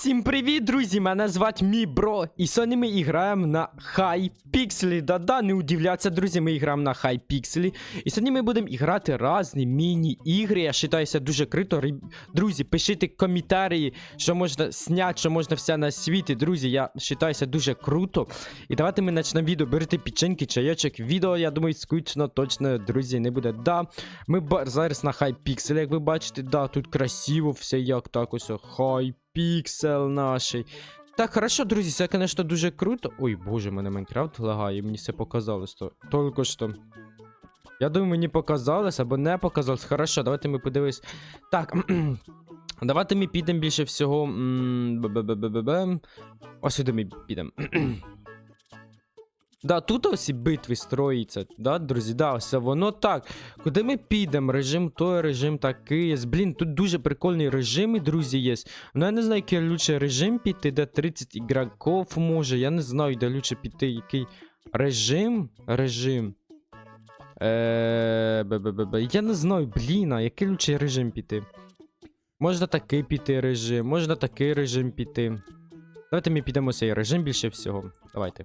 Всім привіт, друзі! Мене звати мій бро. І сьогодні ми граємо на Pixel. Да-да, не удивляться, друзі, ми граємо на Pixel. І сьогодні ми будемо грати різні міні-ігри. Я вважаюся дуже круто. Друзі, пишіть коментарі, що можна зняти, що можна все на світі. Друзі, я вважаюся дуже круто. І давайте ми почнемо відео. Берете печеньки, чайочок. Відео, я думаю, скучно, точно, друзі, не буде. Да, ми зараз на Pixel, як ви бачите, да, тут красиво все як так ось. High Pixel наший. Так, хорошо, друзі, це, конечно, дуже круто. Ой, боже, мене Майнкрафт лагає, мені все показалось то. Тільки що. Я думаю, мені показалось або не показалось. Хорошо, давайте ми подивимось. Так. давайте ми підемо більше всього. м. Ось сюди ми підемо. Да, тут ось і битви строїться, да, друзі, да, ось воно так. Куди ми підемо? Режим той, режим такий є. Блін, тут дуже прикольні режими, друзі, є. Ну я не знаю, який лучше режим піти, де 30 ігроків може. Я не знаю, де лучше піти, який режим. Режим. Е, бе-бе-бе-бе. Я не знаю, блін, а який лучше режим піти. Можна такий піти режим, можна такий режим піти. Давайте ми підемо цей режим більше всього. Давайте.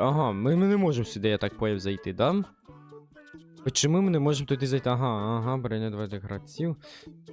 Ага, ми, ми не можемо сюди, я так поняв, зайти, да? Чому ми не можемо туди зайти? Ага, ага, броня 20 гравців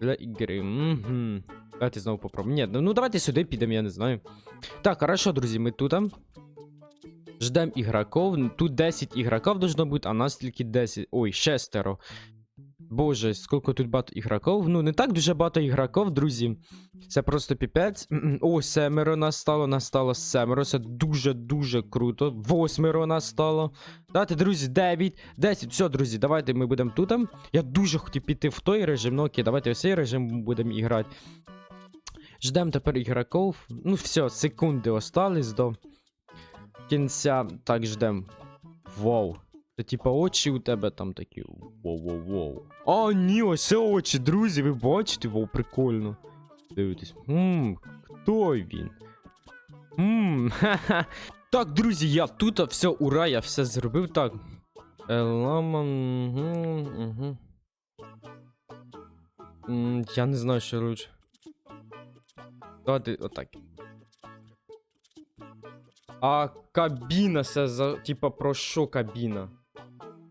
для ігри. Угу. Давайте знову попробуємо. Ні, ну ну давайте сюди підемо, я не знаю. Так, хорошо, друзі, ми тут. Ждем ігроків. Тут 10 ігроків должно бути, а нас тільки 10. Ой, шестеро. Боже, скільки тут багато ігроків. Ну, не так дуже багато ігроків, друзі. Це просто піпець. О, семеро нас стало, нас стало семеро. Це дуже-дуже круто. Восьмеро нас стало. Давайте, друзі, 9, 10. Все, друзі, давайте ми будемо тут. Я дуже хотів піти в той режим. Ну окей, давайте в цей режим будемо грати. Ждемо тепер ігроків. Ну, все, секунди остались до кінця. Так, ждемо. Вау. Це типа очі у тебе там такі. Воу-воу-воу. А, ні, ось очі, друзі, ви бачите? Воу, прикольно. Дивитесь. Ммм, хто він? Ммм, ха-ха. Так, друзі, я тут, а все, ура, я все зробив так. Е, Лама. Угу, угу. Я не знаю, що лучше. Давайте отак. А кабіна це за. Типа про що кабіна?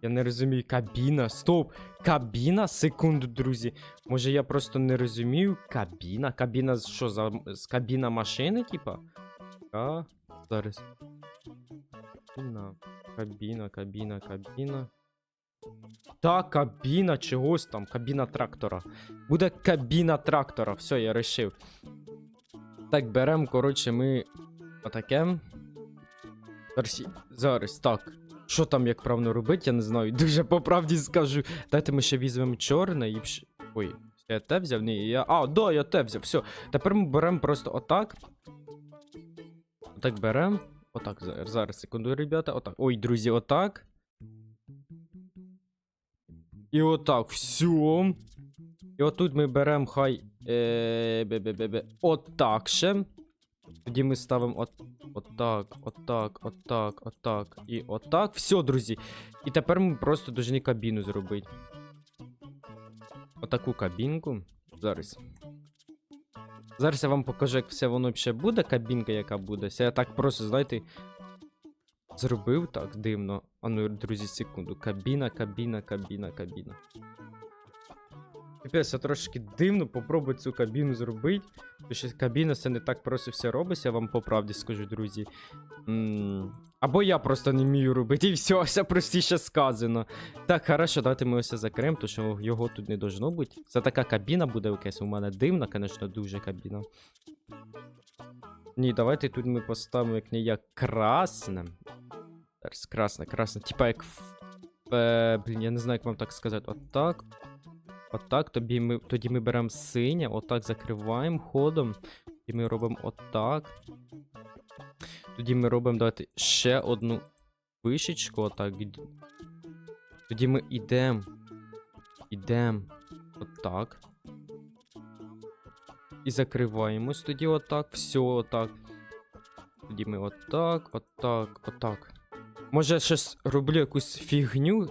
Я не розумію, кабіна. Стоп! Кабіна? Секунду, друзі. Може я просто не розумію. Кабіна? Кабіна що за. Кабіна машини, типа? А, зараз. Кабіна. Кабіна, кабіна, кабіна. Та, кабіна чогось там, кабіна трактора. Буде кабіна трактора. Все, я решив. Так, беремо, коротше, ми. Отаке. Зараз, зараз, так. Що там, як правильно робити, я не знаю. Дуже по правді скажу. Дайте ми ще візьмемо чорне і. Ой, я те взяв? Ні, я. А, да, я те взяв. Все. Тепер ми беремо просто отак. Отак беремо. Отак, зараз, секунду, ребята. Отак. Ой, друзі, отак. І отак, все. І отут ми беремо хай. Е, бе-бе-бе-бе. Отак ще. Тоді ми ставимо от, отак, отак, отак, отак і отак. Все, друзі. І тепер ми просто повинні кабіну зробити. Отаку кабінку. Зараз. Зараз я вам покажу, як все воно ще буде, кабінка, яка буде. Я так просто, знаєте, зробив так дивно. А ну, друзі, секунду. Кабіна, кабіна, кабіна, кабіна. Капець, це трошки дивно, попробуй цю кабіну зробити. Тому кабіна це не так просто все робиться, я вам по правді скажу, друзі. М, Або я просто не вмію робити, і все, все простіше сказано. Так, хорошо, давайте ми ось закриємо, тому що його тут не должно бути. Це така кабіна буде якась у мене дивна, звісно, дуже кабіна. Ні, давайте тут ми поставимо як не як красне. Зараз красне, красне. Типа як. Е, блін, я не знаю, як вам так сказати. Отак. Отак, тоді ми, тоді ми беремо синє, отак закриваємо ходом. І ми робимо отак. Тоді ми робимо, давайте, ще одну вишечку, отак. Тоді ми йдемо. Йдемо. Отак. І закриваємось тоді отак. Все отак. Тоді ми отак, отак, отак. Може, щось роблю якусь фігню.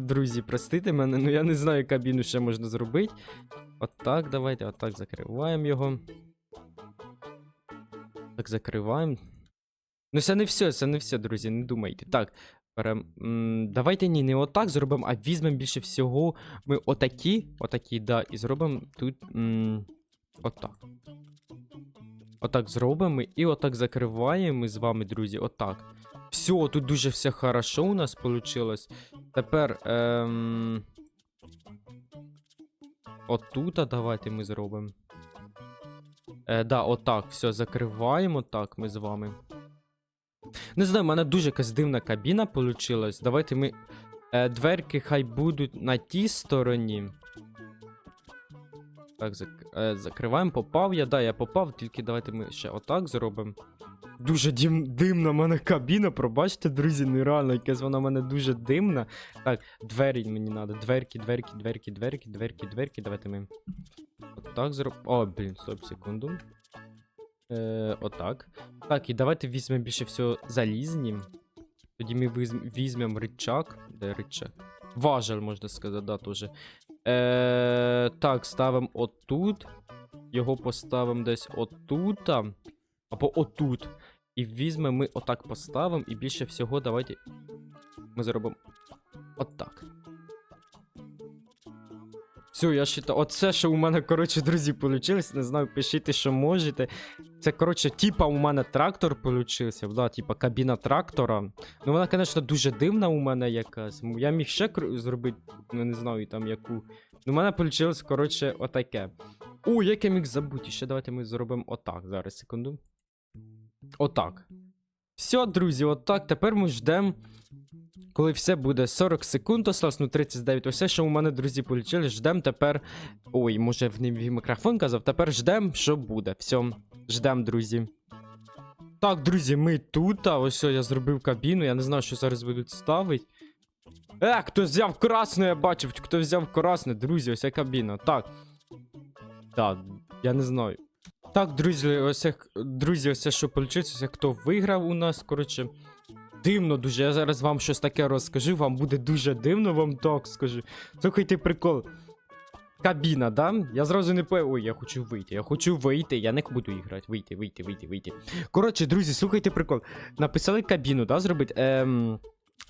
Друзі, простите мене, ну я не знаю, кабіну ще можна зробити. Отак, давайте, отак закриваємо його. Так, закриваємо. Ну, це не все, це не все, друзі, не думайте. Так. Давайте ні, не отак зробимо, а візьмемо більше всього. Ми отакі, отакі, да, і зробимо тут. Отак. Отак зробимо і отак закриваємо з вами, друзі. Отак. Все, тут дуже все хорошо у нас вийшло. Тепер. Ем... Отута давайте ми зробимо. Е, да, отак, все, закриваємо так ми з вами. Не знаю, в мене дуже якась дивна кабіна получилась. Давайте ми. Е, дверки хай будуть на тій стороні. Так, зак... е, закриваємо, попав я. Да, я попав, тільки давайте ми ще отак зробимо. Дуже дим... димна в мене кабіна, пробачте, друзі, нереально, якась вона в мене дуже димна. Так, двері мені треба. Дверки, дверки, дверки, дверки, дверки, дверки. Давайте ми. Отак зробимо. О, блін, стоп, секунду. Е, отак. Так, і давайте візьмемо більше всього залізні. Тоді ми візьмемо рычаг. Де рычаг? Важель, можна сказати, да, теж. Е, так, ставимо отут. Його поставимо десь отута. Або отут. І візьмемо ми отак поставимо. І більше всього давайте. Ми зробимо отак. Все, я считаю, оце, що у мене, коротше, друзі, получилось. Не знаю, пишіть, що можете. Це, коротше, типа у мене трактор получився, да, типа кабіна трактора. Ну, вона, звісно, дуже дивна у мене якась. Я міг ще зробити, ну не знаю там яку. Ну, у мене вийшло, коротше, отаке. О, як я міг забути. Ще давайте ми зробимо отак. Зараз, секунду. Отак. Все, друзі, отак. Тепер ми ждемо. Коли все буде 40 секунд, осталось, ну 39. Усе, що у мене, друзі, получили, ждем тепер. Ой, може в мій мікрофон казав. Тепер ждем, що буде. Все, ждем, друзі. Так, друзі, ми тут. А ось я зробив кабіну. Я не знаю, що зараз будуть ставити. Е, хто взяв красну, я бачив, хто взяв красну, друзі, ось кабіна. Так. Так, я не знаю. Так, друзі, ось друзі, ось що вийшло, ось хто виграв у нас, коротше. Дивно дуже. Я зараз вам щось таке розкажу. Вам буде дуже дивно, вам так скажу. Слухайте прикол. Кабіна, да? Я зразу не пою. Ой, я хочу вийти. Я хочу вийти. Я не буду грати. Вийти, вийти, вийти, вийти. Коротше, друзі, слухайте прикол. Написали кабіну, да, зробити. Ем...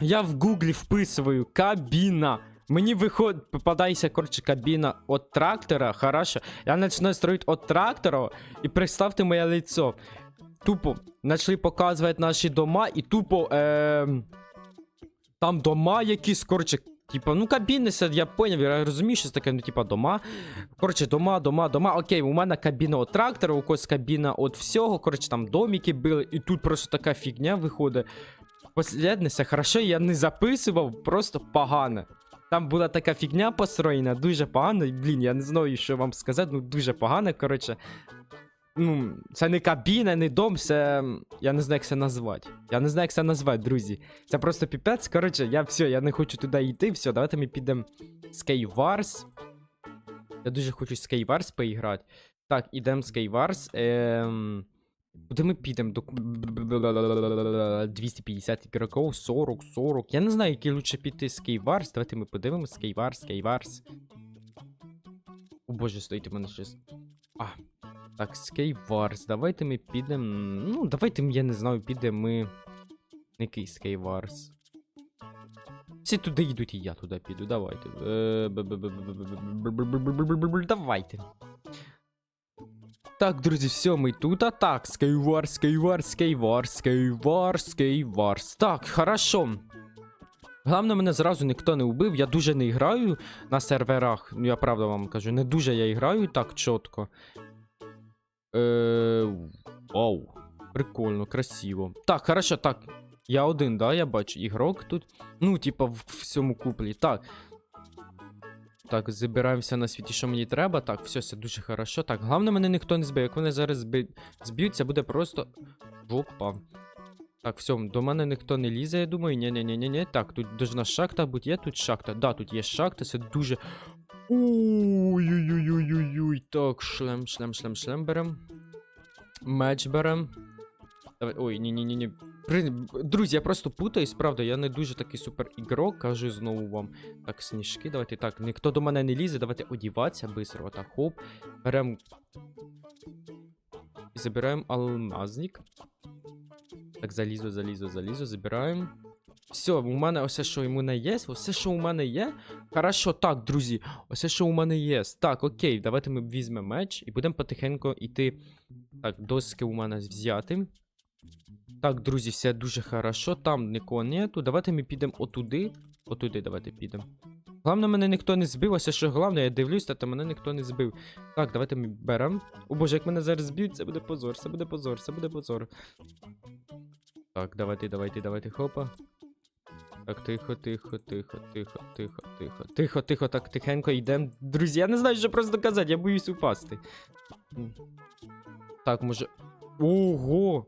Я в гуглі вписую кабіна. Мені виходить, попадається, коротше, кабіна от трактора, хорошо. Я починаю строїти от трактора, і представте моє лицо. Тупо почали показувати наші дома, і тупо ем... там дома якісь, коротше, типа, ну кабіни, я поняв, я розумію, що це таке, ну, типа, дома. Коротше, дома, дома, дома. Окей, у мене кабіна от трактора, у когось кабіна от всього. Коротше, там домики були, і тут просто така фігня виходить. Послідне, все хорошо, я не записував, просто погано. Там була така фігня построєна, дуже погано. Блін, я не знаю, що вам сказати, ну дуже погано, коротше. Ну, це не кабіна, не дом, це. Я не знаю, як це назвати. Я не знаю, як це назвати, друзі. Це просто піпець. Коротше, я все, я не хочу туди йти. Все, давайте ми підемо Skywars. Я дуже хочу Skywars поіграти. Так, ідемо Skywars. Ем... Куди ми підемо? До 250 ігроків, 40, 40. Я не знаю, який лучше піти Skywars. Давайте ми подивимось. Skywars, Skywars. О боже, стоїть у мене щось. А. Так, Skate Wars. Давайте ми підемо. Ну, давайте, я не знаю, підемо ми. Який Skate Wars? Всі туди йдуть, і я туди піду. Давайте. Давайте. Так, друзі, все, ми тут. А так, Skywars, Skywars, Skywars, Skywars, Skywars. Так, хорошо. Головне, мене зразу ніхто не убив. Я дуже не граю на серверах. Я правда вам кажу, не дуже я граю так чітко. Е, вау. Прикольно, красиво. Так, хорошо, так. Я один, да, я бачу. Ігрок тут. Ну, типа, в всьому куплі. Так. Так, забираємося на світі, що мені треба. Так, все, все дуже хорошо. Так, головне, мене ніхто не збив. Як вони зараз зби... зб'ються, буде просто. Жопа. Так, все, до мене ніхто не лізе, я думаю. ні ні Так, тут должна шахта бути. Є тут шахта. Да, тут є шахта, це дуже. Ой-ой-ой-ой-ой. Так, шлем, шлем, шлем, шлем берем. Меч берем. Давай. Ой, ні-ні-ні. При... Друзі, я просто путаюсь, правда, я не дуже такий супер ігрок, кажу знову вам. Так, сніжки, давайте так. Ніхто до мене не лізе, давайте одіватися быстро. Отак, хоп. Берем. Забираємо алмазник. Так, залізо, залізо, залізо, забираємо. Все, у мене все, що йому не є, все, що у мене є. Хорошо, так, друзі, все, що у мене є. Так, окей, давайте ми візьмемо меч і будемо потихеньку йти. Так, доски у мене взяти. Так, друзі, все дуже хорошо. Там нікого нету. Давайте ми підемо отуди. Отуди давайте підемо. Головне, мене ніхто не збив, все, що головне, я дивлюсь, та мене ніхто не збив. Так, давайте ми беремо. О боже, як мене зараз зб'ють, це буде позор, це буде позор, це буде позор. Так, давайте, давайте, давайте, хопа. Так, тихо, тихо, тихо, тихо, тихо, тихо. Тихо, тихо, так тихенько йдемо. Друзі, я не знаю, що просто казати, я боюсь упасти. Так, може. Ого!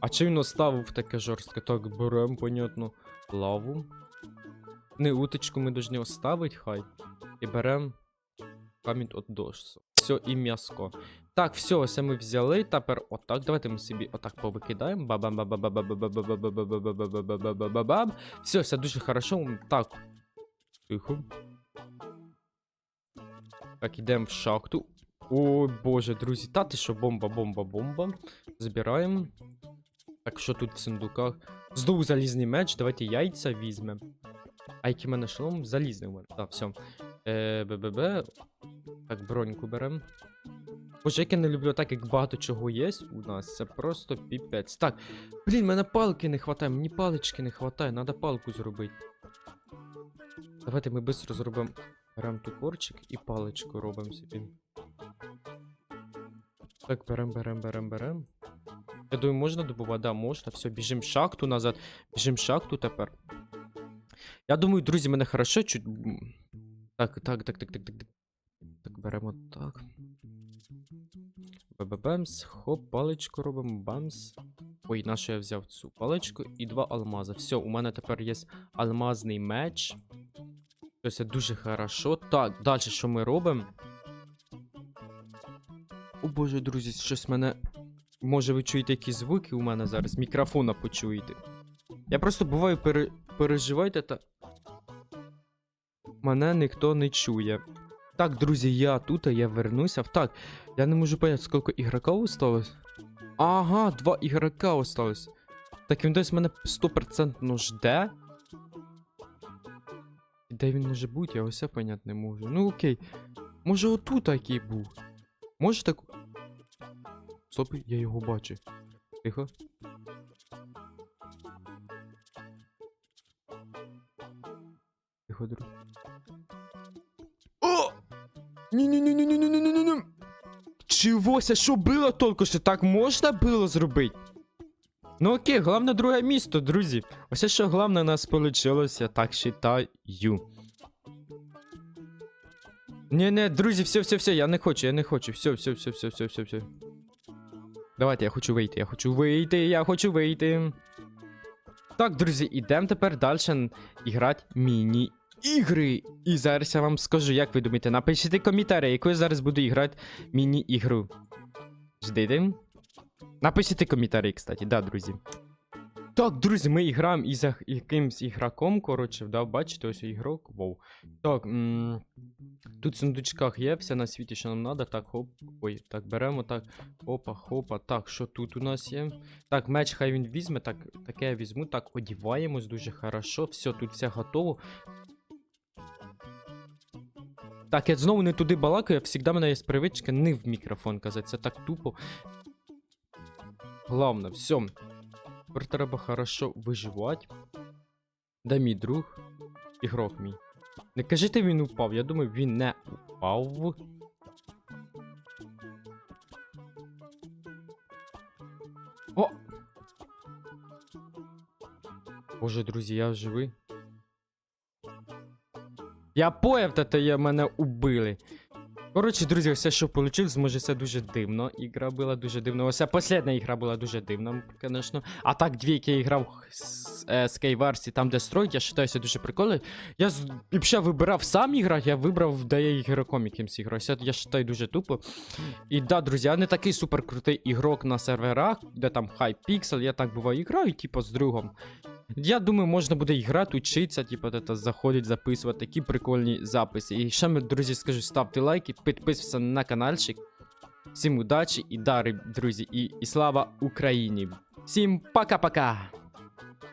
А чи він оставив таке жорстке? Так, берем, понятно, лаву. Не, уточку ми должны оставить, хай. І берем камінь от дошсу. Все, і м'яско. Так, все, ось ми взяли. Тепер отак. Давайте ми собі отак повикидаємо. бабам бабам Все, все дуже хорошо. Так. Тихо. Так, ідемо в шахту. Ой, боже, друзі, та ти що, бомба, бомба, бомба. Збираємо. Так, що тут в сундуках? Знову залізний меч, давайте яйця візьмемо. А який мене шолом? Залізний у мене. Так, все. Е, БББ. Так, броньку беремо. Боже, як я не люблю так, як багато чого є у нас. Це просто піпець. Так, блін, мене палки не хватає, мені палички не хватає, треба палку зробити. Давайте ми швидко зробимо. Беремо тупорчик і паличку робимо собі. Так, берем, берем, берем, берем. Я думаю, можна добувати? Да, можна. Все, біжимо шахту назад. Біжимо шахту тепер. Я думаю, друзі, мене хорошо чуть. Так, так, так, так, так, так. так. Беремо так. Бебебемс, хоп, паличку робимо, бамс. Ой, на що я взяв цю паличку і два алмази. Все, у мене тепер є алмазний меч. Це дуже хорошо. Так, далі що ми робимо? О боже, друзі, щось мене. Може, ви чуєте якісь звуки у мене зараз? Мікрофона почуєте. Я просто буваю пере... переживайте та. Мене ніхто не чує. Так, друзі, я тут, я вернуся. Так, я не можу поняти, скільки ігроків осталось. Ага, два ігрока осталось. Так він десь мене 100% жде. Де він може бути, я усе понять не можу. Ну окей. Може отут такий був. Може так. Стоп, я його бачу. Тихо. Тихо, друг. Ні-ні-ні-ні-ні-ні-ні-ні. Чогося, що було тільки що? Так можна було зробити? Ну окей, головне друге місто, друзі. Ось що головне нас вийшло, так считаю. Не, не, друзі, все, все, все, я не хочу, я не хочу. Все, все, все, все, все, все, все. Давайте, я хочу вийти, я хочу вийти, я хочу вийти. Так, друзі, ідемо тепер далі іграти міні-ігри. І зараз я вам скажу, як ви думаєте, напишіть коментарі, яку я зараз буду грати міні-ігру. Ждите. Напишіть коментарі, кстати, да, друзі. Так, друзі, ми граємо із якимсь ігроком, коротше, да, бачите, ось ігрок, вау. Так, м- тут в сундучках є, все на світі, що нам треба. Так, хоп. Ой, так, беремо, так. Опа, хопа. Так, що тут у нас є? Так, меч хай він візьме, так, таке я візьму, так, одіваємось дуже хорошо. Все, тут все готово. Так, я знову не туди балакаю, завжди в мене є привичка не в мікрофон казати, це так тупо. Главное, все. Треба хорошо виживати. Де мій друг? Ігрок мій. Не кажіть, він упав, я думаю, він не упав. О! Боже, друзі, я живий. Я поняв, та я мене убили. Коротше, друзі, все, що получив, може, це дуже дивно. Ігра була дуже дивна. Ось последня ігра була дуже дивна, звісно. А так, дві, які я грав з е, Skywars, там, де строй, я вважаю, це дуже прикольно. Я взагалі вибирав сам іграти, я вибрав, де я ігроком якимсь іграю. Я вважаю дуже тупо. І да, друзі, я не такий супер крутий ігрок на серверах, де там Hypixel, я так буваю граю, типу, з другом. Я думаю, можна буде і грати, учитися, типу, тата, заходить, записувати такі прикольні записи. І ще ми, друзі, скажу, ставте лайки, підписуйтесь на каналчик. Всім удачі і дари, друзі, і, і слава Україні. Всім пока-пока!